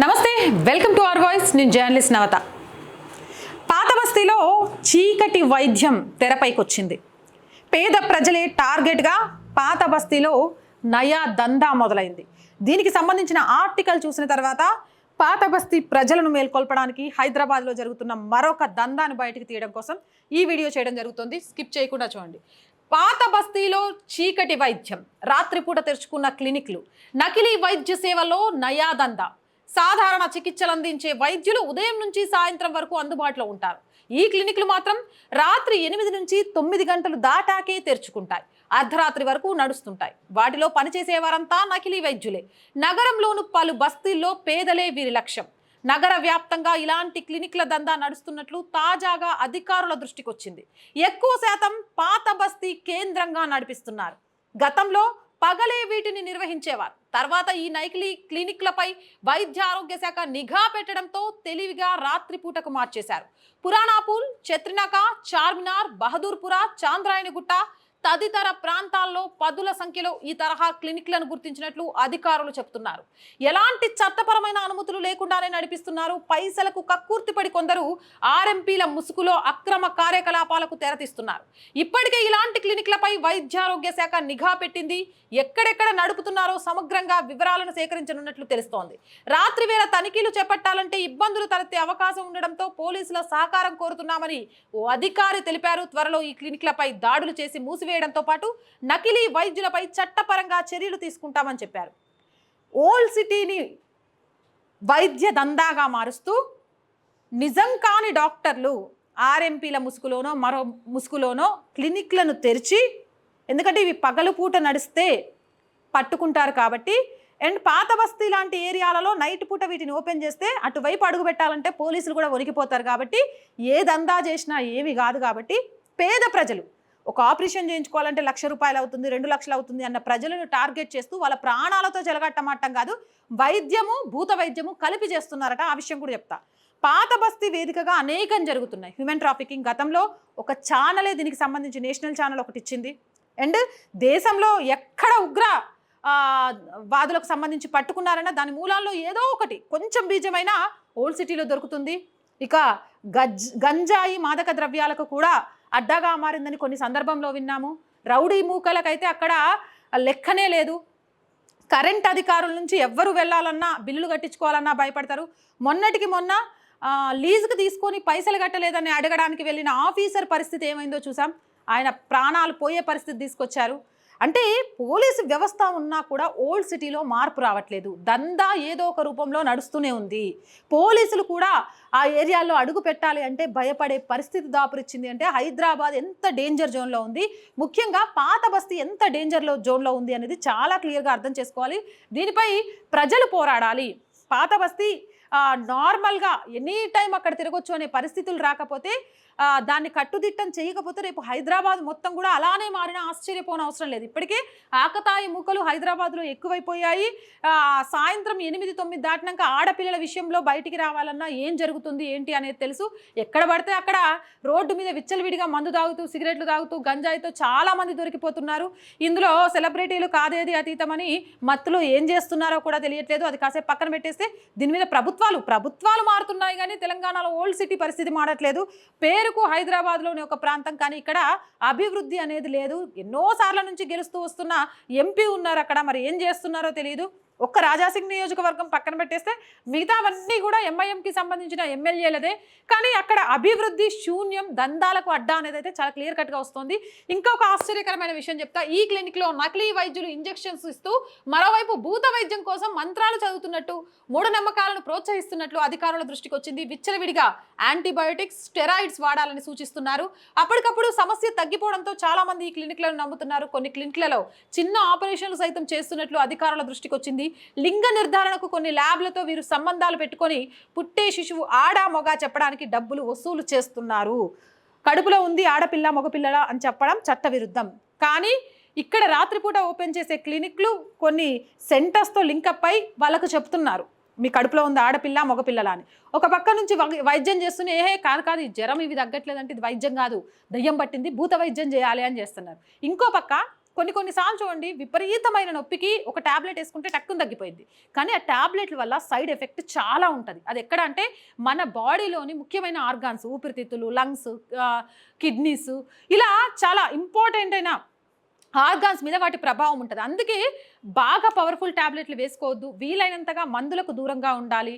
నమస్తే welcome to our voice నేను journalist Navata. పాత బస్తీలో చీకటి వైద్యం తెరపైకి వచ్చింది పేద ప్రజలే టార్గెట్గా పాత బస్తీలో నయా దందా మొదలైంది. దీనికి సంబంధించిన ఆర్టికల్ చూసిన తర్వాత పాత బస్తీ ప్రజలను మేల్కొల్పడానికి హైదరాబాద్లో జరుగుతున్న మరొక దందాను బయటికి తీయడం కోసం ఈ వీడియో చేయడం జరుగుతుంది. స్కిప్ చేయకుండా చూడండి. పాత బస్తీలో చీకటి వైద్యం రాత్రిపూట తెరుచుకున్న క్లినిక్లు నకిలీ వైద్య సేవలో నయా దందా సాధారణ చికిత్సలు అందించే వైద్యులు ఉదయం నుంచి సాయంత్రం వరకు అందుబాటులో ఉంటారు. ఈ క్లినిక్లు మాత్రం రాత్రి ఎనిమిది నుంచి తొమ్మిది గంటలు దాటాకే తెరుచుకుంటాయి. అర్ధరాత్రి వరకు నడుస్తుంటాయి. వాటిలో పనిచేసే వారంతా నకిలీ వైద్యులే. నగరంలోను పలు బస్తీల్లో పేదలే వీరి లక్ష్యం. నగర వ్యాప్తంగా ఇలాంటి క్లినిక్ల దందా నడుస్తున్నట్లు తాజాగా అధికారుల దృష్టికొచ్చింది. ఎక్కువ శాతం పాత బస్తీ కేంద్రంగా నడిపిస్తున్నారు. గతంలో పగలే వీటిని నిర్వహించేవారు. తర్వాత ఈ నైకిలీ క్లినిక్లపై వైద్య ఆరోగ్య శాఖ నిఘా పెట్టడంతో తెలివిగా రాత్రిపూటకు మార్చేశారు. పురాణాపూల్ చత్రినాక చార్మినార్ బహదూర్పుర చాంద్రాయణగుట్ట తదితర ప్రాంతాల్లో పదుల సంఖ్యలో ఈ తరహా క్లినిక్లను గుర్తించినట్లు అధికారులు చెబుతున్నారు. ఎలాంటి చట్టపరమైన అనుమతులు లేకుండానే నడిపిస్తున్నారు. పైసలకు కక్కుర్తిపడి కొందరు ఆర్ఎంపీల ముసుగులో అక్రమ కార్యకలాపాలకు తెరతీస్తున్నారు. ఇప్పటికే ఇలాంటి క్లినిక్లపై వైద్యారోగ్య శాఖ నిఘా పెట్టింది. ఎక్కడెక్కడ నడుపుతున్నారో సమగ్రంగా వివరాలను సేకరించనున్నట్లు తెలుస్తోంది. రాత్రి వేళ తనిఖీలు చేపట్టాలంటే ఇబ్బందులు తలెత్తే అవకాశం ఉండడంతో పోలీసుల సహకారం కోరుతున్నామని ఓ అధికారి తెలిపారు. త్వరలో ఈ క్లినిక్లపై దాడులు చేసి మూసివేయడంతో పాటు నకిలీ వైద్యులపై చట్టపరంగా చర్యలు తీసుకుంటామని చెప్పారు. ఓల్డ్ సిటీని వైద్య దందాగా మారుస్తూ నిజం కాని డాక్టర్లు ఆర్ఎంపీల ముసుగులోనో మరో ముసుగులోనో క్లినిక్లను తెరిచి ఎందుకంటే ఇవి పగలుపూట నడిస్తే పట్టుకుంటారు కాబట్టి అండ్ పాత బస్తీ లాంటి ఏరియాలలో నైట్ పూట వీటిని ఓపెన్ చేస్తే అటువైపు అడుగు పెట్టాలంటే పోలీసులు కూడా వణికిపోతారు కాబట్టి ఏ దందా చేసినా ఏమి కాదు కాబట్టి పేద ప్రజలు ఒక ఆపరేషన్ చేయించుకోవాలంటే లక్ష రూపాయలు అవుతుంది రెండు లక్షలు అవుతుంది అన్న ప్రజలను టార్గెట్ చేస్తూ వాళ్ళ ప్రాణాలతో జలగట్టమట్టం కాదు వైద్యము భూత వైద్యము కలిపి చేస్తున్నారట ఆ విషయం కూడా చెప్తా. పాత బస్తీ వేదికగా అనేకం జరుగుతున్నాయి. హ్యూమన్ ట్రాఫికింగ్ గతంలో ఒక ఛానలే దీనికి సంబంధించి నేషనల్ ఛానల్ ఒకటి ఇచ్చింది. అండ్ దేశంలో ఎక్కడ ఉగ్ర వాదులకు సంబంధించి పట్టుకున్నారన్నా దాని మూలాల్లో ఏదో ఒకటి కొంచెం బీజమైనా ఓల్డ్ సిటీలో దొరుకుతుంది. ఇక గజ్ గంజాయి మాదక ద్రవ్యాలకు కూడా అడ్డాగా మారిందని కొన్ని సందర్భంలో విన్నాము. రౌడీ మూకలకైతే అక్కడ లెక్కనే లేదు. కరెంట్ అధికారుల నుంచి ఎవ్వరు వెళ్ళాలన్నా బిల్లులు కట్టించుకోవాలన్నా భయపడతారు. మొన్నటికి మొన్న ఆ, లీజుకు తీసుకొని పైసలు కట్టలేదని అడగడానికి వెళ్ళిన ఆఫీసర్ పరిస్థితి ఏమైందో చూసాం ఆయన ప్రాణాలు పోయే పరిస్థితి తీసుకొచ్చారు. అంటే పోలీసు వ్యవస్థ ఉన్నా కూడా ఓల్డ్ సిటీలో మార్పు రావట్లేదు. దందా ఏదో ఒక రూపంలో నడుస్తూనే ఉంది. పోలీసులు కూడా ఆ ఏరియాలో అడుగు పెట్టాలి అంటే భయపడే పరిస్థితి దాపురిచ్చింది అంటే హైదరాబాద్ ఎంత డేంజర్ జోన్లో ఉంది? ముఖ్యంగా పాత బస్తీ ఎంత డేంజర్లో జోన్లో ఉంది అనేది చాలా క్లియర్గా అర్థం చేసుకోవాలి. దీనిపై ప్రజలు పోరాడాలి. పాత బస్తీ నార్మల్గా ఎనీ టైం అక్కడ తిరగొచ్చు అనే పరిస్థితులు రాకపోతే దాన్ని కట్టుదిట్టం చేయకపోతే రేపు హైదరాబాద్ మొత్తం కూడా అలానే మారినా ఆశ్చర్యపోన అవసరం లేదు. ఇప్పటికే ఆకతాయి మూకలు హైదరాబాద్లో ఎక్కువైపోయాయి. సాయంత్రం ఎనిమిది తొమ్మిది దాటినాక ఆడపిల్లల విషయంలో బయటికి రావాలన్నా ఏం జరుగుతుంది ఏంటి అనేది తెలుసు. ఎక్కడ పడితే అక్కడ రోడ్డు మీద విచ్చలవిడిగా మందు తాగుతూ సిగరెట్లు తాగుతూ గంజాయితో చాలామంది దొరికిపోతున్నారు. ఇందులో సెలబ్రిటీలు కాదేది అతీతమని మత్తులో ఏం చేస్తున్నారో కూడా తెలియట్లేదు. అది కాసేపు పక్కన పెట్టేస్తే దీని మీద ప్రభుత్వాలు ప్రభుత్వాలు మారుతున్నాయి కానీ తెలంగాణలో ఓల్డ్ సిటీ పరిస్థితి మారట్లేదు. పేరుకు హైదరాబాద్లోని ఒక ప్రాంతం కానీ ఇక్కడ అభివృద్ధి అనేది లేదు. ఎన్నోసార్ల నుంచి గెలుస్తూ వస్తున్న ఎంపీ ఉన్నారు అక్కడ. మరి ఏం చేస్తున్నారో తెలియదు ఒక్క రాజాసింగ్ నియోజకవర్గం పక్కన పెట్టేస్తే మిగతావన్నీ కూడా ఎంఐఎంకి సంబంధించిన ఎమ్మెల్యేలదే కానీ అక్కడ అభివృద్ధి శూన్యం దందాలకు అడ్డా అనేది అయితే చాలా క్లియర్ కట్గా వస్తుంది. ఇంకొక ఆశ్చర్యకరమైన విషయం చెప్తా. ఈ క్లినిక్లో నకిలీ వైద్యులు ఇంజెక్షన్స్ ఇస్తూ మరోవైపు భూత వైద్యం కోసం మంత్రాలు చదువుతున్నట్టు మూఢనమ్మకాలను ప్రోత్సహిస్తున్నట్లు అధికారుల దృష్టికి వచ్చింది. విచ్చలవిడిగా యాంటీబయోటిక్స్ స్టెరాయిడ్స్ వాడాలని సూచిస్తున్నారు. అప్పటికప్పుడు సమస్య తగ్గిపోవడంతో చాలామంది ఈ క్లినిక్లను నమ్ముతున్నారు. కొన్ని క్లినిక్లలో చిన్న ఆపరేషన్లు సైతం చేస్తున్నట్లు అధికారుల దృష్టికి వచ్చింది. లింగ నిర్ధారణకు కొన్ని ల్యాబ్లతో వీరు సంబంధాలు పెట్టుకొని పుట్టే శిశువు ఆడా మొగ చెప్పడానికి డబ్బులు వసూలు చేస్తున్నారు. కడుపులో ఉంది ఆడపిల్ల మగపిల్ల అని చెప్పడం చట్టవిరుద్ధం. కానీ ఇక్కడ రాత్రిపూట ఓపెన్ చేసే క్లినిక్లు కొన్ని సెంటర్స్తో లింకప్ అయి వాళ్ళకు చెప్తున్నారు. మీ కడుపులో ఉంది ఆడపిల్ల మగపిల్లల అని. ఒక పక్క నుంచి వై- వైద్యం చేస్తూనే ఏహే కాదు కాదు ఈ జ్వరం ఇవి తగ్గట్లేదంటే ఇది వైద్యం కాదు. దయ్యం పట్టింది భూత వైద్యం చేయాలి అని చేస్తున్నారు. ఇంకో పక్క కొన్ని కొన్నిసార్లు చూడండి విపరీతమైన నొప్పికి ఒక ట్యాబ్లెట్ వేసుకుంటే టక్కున తగ్గిపోయింది. కానీ ఆ ట్యాబ్లెట్ల వల్ల సైడ్ ఎఫెక్ట్ చాలా ఉంటుంది. అది ఎక్కడ అంటే మన బాడీలోని ముఖ్యమైన ఆర్గాన్స్ ఊపిరితిత్తులు లంగ్స్ కిడ్నీస్ ఇలా చాలా ఇంపార్టెంట్ అయిన ఆర్గాన్స్ మీద వాటి ప్రభావం ఉంటుంది. అందుకే బాగా పవర్ఫుల్ ట్యాబ్లెట్లు వేసుకోవద్దు. వీలైనంతగా మందులకు దూరంగా ఉండాలి.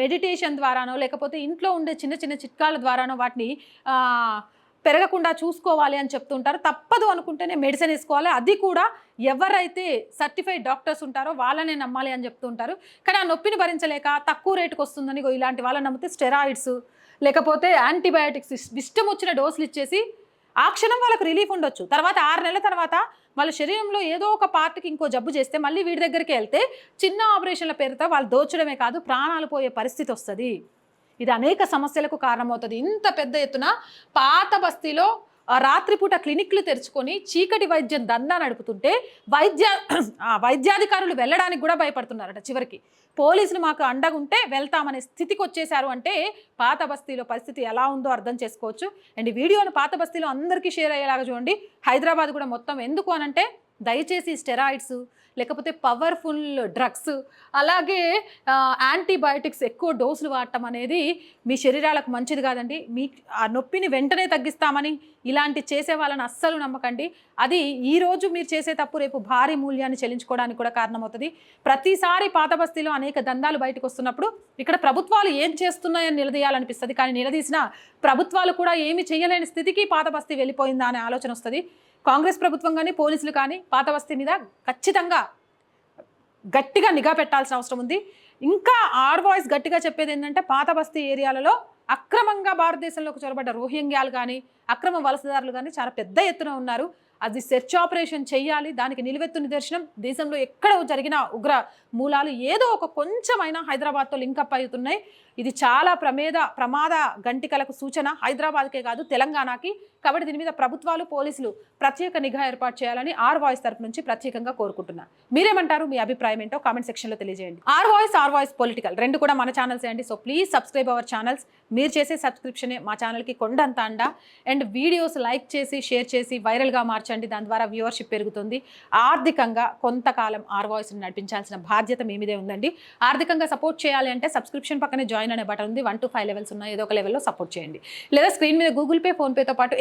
మెడిటేషన్ ద్వారానో లేకపోతే ఇంట్లో ఉండే చిన్న చిన్న చిట్కాల ద్వారానో వాటిని పెరగకుండా చూసుకోవాలి అని చెప్తుంటారు. తప్పదు అనుకుంటేనే మెడిసిన్ వేసుకోవాలి. అది కూడా ఎవరైతే సర్టిఫైడ్ డాక్టర్స్ ఉంటారో వాళ్ళనే నమ్మాలి అని చెప్తుంటారు. కానీ ఆ నొప్పిని భరించలేక తక్కువ రేటుకి వస్తుందని ఇలాంటి వాళ్ళని నమ్మితే స్టెరాయిడ్స్ లేకపోతే యాంటీబయాటిక్స్ ఇష్టం వచ్చిన డోసులు ఇచ్చేసి ఆ క్షణం వాళ్ళకి రిలీఫ్ ఉండొచ్చు. తర్వాత ఆరు నెలల తర్వాత వాళ్ళ శరీరంలో ఏదో ఒక పార్ట్కి ఇంకో జబ్బు చేస్తే మళ్ళీ వీడి దగ్గరికి వెళ్తే చిన్న ఆపరేషన్ల పేరుతో వాళ్ళు దోచడమే కాదు ప్రాణాలు పోయే పరిస్థితి వస్తుంది. ఇది అనేక సమస్యలకు కారణమవుతుంది. ఇంత పెద్ద ఎత్తున పాత బస్తీలో రాత్రిపూట క్లినిక్లు తెరుచుకొని చీకటి వైద్యం దందా నడుపుతుంటే వైద్య ఆ వైద్యాధికారులు వెళ్ళడానికి కూడా భయపడుతున్నారట చివరికి. పోలీసులు మాకు అండగుంటే వెళ్తామనే స్థితికి వచ్చేశారు అంటే పాత బస్తీలో పరిస్థితి ఎలా ఉందో అర్థం చేసుకోవచ్చు. అండ్ వీడియోను పాత బస్తీలో అందరికీ షేర్ అయ్యేలాగా చూడండి. హైదరాబాద్ కూడా మొత్తం ఎందుకు అనంటే దయచేసి స్టెరాయిడ్స్ లేకపోతే పవర్ఫుల్ డ్రగ్స్. అలాగే యాంటీబయోటిక్స్ యాంటీబయాటిక్స్ ఎక్కువ డోసులు వాడటం అనేది మీ శరీరాలకు మంచిది కాదండి. మీ ఆ నొప్పిని వెంటనే తగ్గిస్తామని ఇలాంటి చేసే వాళ్ళని అస్సలు నమ్మకండి. అది ఈరోజు మీరు చేసే తప్పు రేపు భారీ మూల్యాన్ని చెల్లించుకోవడానికి కూడా కారణమవుతుంది. ప్రతిసారి పాత బస్తీలో అనేక దందాలు బయటకు వస్తున్నప్పుడు ఇక్కడ ప్రభుత్వాలు ఏం చేస్తున్నాయని నిలదీయాలనిపిస్తుంది. కానీ నిలదీసిన ప్రభుత్వాలు కూడా ఏమి చేయలేని స్థితికి పాత బస్తీ వెళ్ళిపోయిందా అనే ఆలోచన వస్తుంది. కాంగ్రెస్ ప్రభుత్వం కానీ పోలీసులు కానీ పాత మీద ఖచ్చితంగా గట్టిగా నిఘా పెట్టాల్సిన అవసరం ఉంది. ఇంకా ఆర్ వాయిస్ గట్టిగా చెప్పేది ఏంటంటే పాత బస్తీ ఏరియాలలో అక్రమంగా భారతదేశంలోకి చొరబడ్డ రోహింగ్యాలు కానీ అక్రమ వలసదారులు కానీ చాలా పెద్ద ఎత్తున ఉన్నారు. అది సెర్చ్ ఆపరేషన్ చేయాలి దానికి నిలువెత్తు నిదర్శనం. దేశంలో ఎక్కడ జరిగిన ఉగ్ర మూలాలు ఏదో ఒక కొంచెమైనా హైదరాబాద్తో లింకప్ అవుతున్నాయి. ఇది చాలా ప్రమేద ప్రమాద గంటికలకు సూచన. హైదరాబాద్కే కాదు తెలంగాణకి. కాబట్టి దీని మీద ప్రభుత్వాలు పోలీసులు ప్రత్యేక నిఘా ఏర్పాటు చేయాలని ఆర్ వాయిస్ తరపు నుంచి ప్రత్యేకంగా కోరుకుంటున్నా. మీరేమంటారు? మీ అభిప్రాయం ఏంటో కామెంట్ సెక్షన్లో తెలియజేయండి. R voice R voice political రెండు కూడా మన ఛానల్స్ అండి. So please subscribe our channels. మీరు చేసే సబ్స్క్రిప్షనే మా ఛానల్కి కొండంత అండ అండ్ వీడియోస్ లైక్ చేసి షేర్ చేసి వైరల్గా మార్చండి. దాని ద్వారా వ్యూవర్షిప్ పెరుగుతుంది. ఆర్థికంగా కొంతకాలం ఆర్ వాయిస్ని నడిపించాల్సిన బాధ్యత మీ మీదే ఉందండి. ఆర్థికంగా సపోర్ట్ చేయాలి అంటే సబ్స్క్రిప్షన్ పక్కనే జాయిన్ అనే బటన్ ఉంది. వన్ టు ఫైవ్ లెవెల్స్ ఉన్నాయి. ఏదో ఒక లెవెల్లో సపోర్ట్ చేయండి. లేదా స్క్రీన్ మీద గూగుల్ పే ఫోన్పేతో పాటు